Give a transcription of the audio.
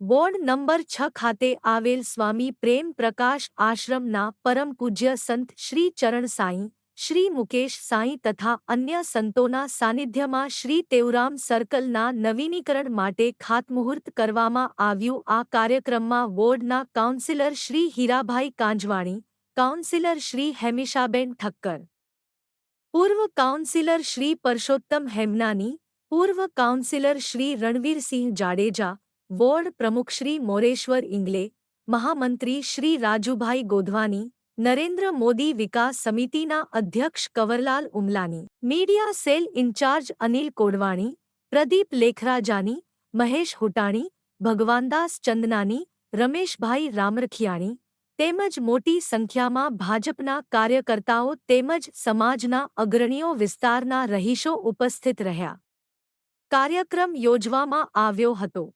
Ward number છ ખાતે આવેલ સ્વામી પ્રેમ પ્રકાશ આશ્રમના પરમ પૂજ્ય સંત શ્રી ચરણ સાંઈ, શ્રી મુકેશ સાંઈ તથા અન્ય સંતોના સાનિધ્યમાં શ્રી તેવરામ સર્કલના નવીનીકરણ માટે ખાતમુહૂર્ત કરવામાં આવ્યું. આ કાર્યક્રમમાં વોર્ડના કાઉન્સિલર શ્રી હીરાભાઈ કાંજવાણી, કાઉન્સિલર શ્રી હેમિશાબેન ઠક્કર, પૂર્વ કાઉન્સિલર શ્રી પરષોત્તમ હેમનાની, પૂર્વ કાઉન્સિલર શ્રી રણવીરસિંહ જાડેજા વોર્ડ પ્રમુખ શ્રી મોરેશ્વર ઇંગલે, મહામંત્રી શ્રી રાજુભાઈ ગોધવાની, નરેન્દ્ર મોદી વિકાસ સમિતિના અધ્યક્ષ Kawarlal Umlani, media cell incharge Anil Kodwani, Pradeep Lekhrajani, Mahesh Hutani, Bhagwandas Chandnani, Rameshbhai Ramrakhiyani, તેમજ મોટી સંખ્યામાં ભાજપના કાર્યકર્તાઓ તેમજ સમાજના અગ્રણીઓ વિસ્તારના રહીશો ઉપસ્થિત રહ્યા. કાર્યક્રમ યોજવામાં આવ્યો હતો.